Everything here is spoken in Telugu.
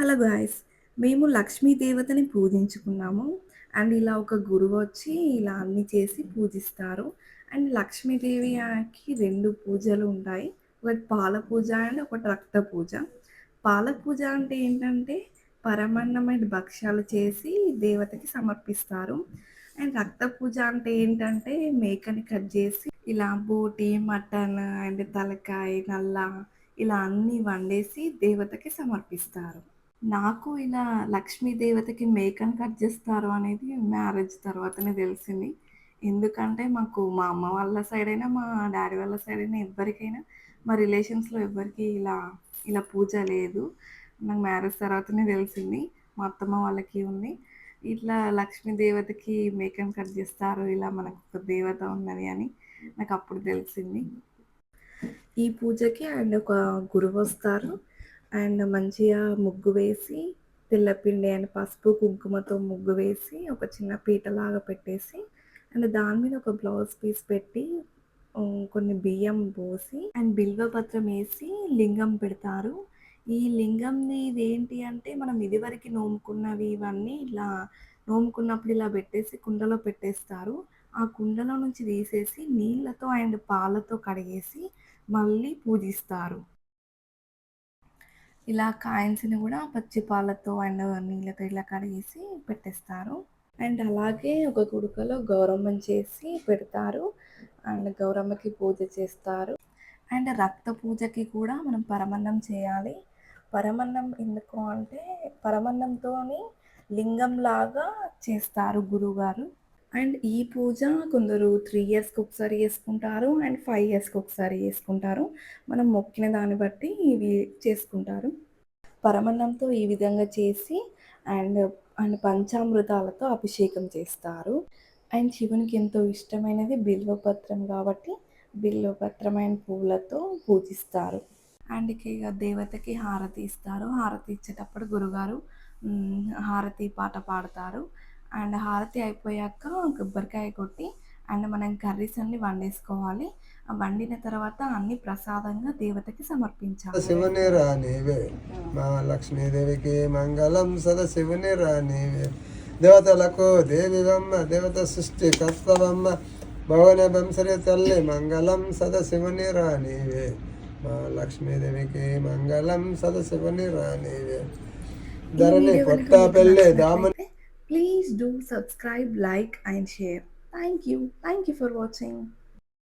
హలో గాయస్ మేము లక్ష్మీ దేవతని పూజించుకున్నాము. అండ్ ఇలా ఒక గురువు వచ్చి ఇలా అన్ని చేసి పూజిస్తారు. అండ్ లక్ష్మీదేవికి రెండు పూజలు ఉంటాయి. ఒకటి పాల పూజ అండ్ ఒకటి రక్త పూజ. పాల పూజ అంటే ఏంటంటే పరమన్నమైన భక్ష్యాలు చేసి దేవతకి సమర్పిస్తారు. అండ్ రక్త పూజ అంటే ఏంటంటే మేకని కట్ చేసి ఇలా బోటి మటన్ అండ్ తలకాయ నల్ల ఇలా అన్నీ వండేసి దేవతకి సమర్పిస్తారు. నాకు ఇలా లక్ష్మీ దేవతకి మేకను కట్ చేస్తారు అనేది మ్యారేజ్ తర్వాతనే తెలిసింది. ఎందుకంటే మాకు మా అమ్మ వాళ్ళ సైడ్ అయినా మా డాడీ వాళ్ళ సైడ్ అయినా ఎవ్వరికైనా మా రిలేషన్స్లో ఎవ్వరికీ ఇలా ఇలా పూజ లేదు. నాకు మ్యారేజ్ తర్వాతనే తెలిసింది. మా అత్తమ్మ వాళ్ళకి ఉంది. ఇట్లా లక్ష్మీ దేవతకి మేకను కట్ చేస్తారు ఇలా మనకు ఒక దేవత ఉన్నది అని నాకు అప్పుడు తెలిసింది. ఈ పూజకి అండ్ ఒక గురువు వస్తారు. అండ్ మంచిగా ముగ్గు వేసి తెల్లపిండి అండ్ పసుపు కుంకుమతో ముగ్గు వేసి ఒక చిన్న పీటలాగా పెట్టేసి అండ్ దాని మీద ఒక బ్లౌజ్ పీస్ పెట్టి కొన్ని బియ్యం పోసి అండ్ బిల్వపత్రం వేసి లింగం పెడతారు. ఈ లింగంది ఇదేంటి అంటే మనం ఇదివరకు నోముకున్నవి ఇవన్నీ ఇలా నోముకున్నప్పుడు ఇలా పెట్టేసి కుండలో పెట్టేస్తారు. ఆ కుండలో నుంచి తీసేసి నీళ్ళతో అండ్ పాలతో కడిగేసి మళ్ళీ పూజిస్తారు. ఇలా కాయిన్స్ని కూడా పచ్చి పాలతో అండ్ నీళ్ళతో ఇలా కడిగేసి పెట్టేస్తారు. అండ్ అలాగే ఒక గుడుకలో గౌరమ్మం చేసి పెడతారు. అండ్ గౌరమ్మకి పూజ చేస్తారు. అండ్ రక్త పూజకి కూడా మనం పరమన్నం చేయాలి. పరమన్నం ఎందుకు అంటే పరమన్నంతో లింగం లాగా చేస్తారు గురువుగారు. అండ్ ఈ పూజ కొందరు త్రీ ఇయర్స్కి ఒకసారి చేసుకుంటారు అండ్ ఫైవ్ ఇయర్స్కి ఒకసారి చేసుకుంటారు. మనం మొక్కిన దాన్ని బట్టి ఇవి చేసుకుంటారు. పరమన్నంతో ఈ విధంగా చేసి అండ్ అండ్ పంచామృతాలతో అభిషేకం చేస్తారు. అండ్ శివునికి ఎంతో ఇష్టమైనది బిల్వపత్రం కాబట్టి బిల్వపత్రమైన పూలతో పూజిస్తారు. అండ్ ఇక దేవతకి హారతి ఇస్తారు. హారతి ఇచ్చేటప్పుడు గురుగారు హారతి పాట పాడతారు. అండ్ హారతి అయిపోయాక కొబ్బరికాయ కొట్టి అండ్ మనం కర్రీస్ అన్ని వండేసుకోవాలి. ఆ వండిన తర్వాత అన్ని ప్రసాదంగా దేవతకి సమర్పించాలి. శివుని రానివే. మా లక్ష్మీదేవికి మంగళం సద శివుని రానివే. దేవతలకు దేవివమ్మ దేవత సృష్టి కర్తవమ్మ భవన బంసరి తల్లి మంగళం సద శివుని రానివే. మా లక్ష్మీదేవికి మంగళం సద శివుని రానివే. ధరణి కొత్త పెళ్ళి దామని Please do subscribe, like, and share. Thank you. Thank you for watching.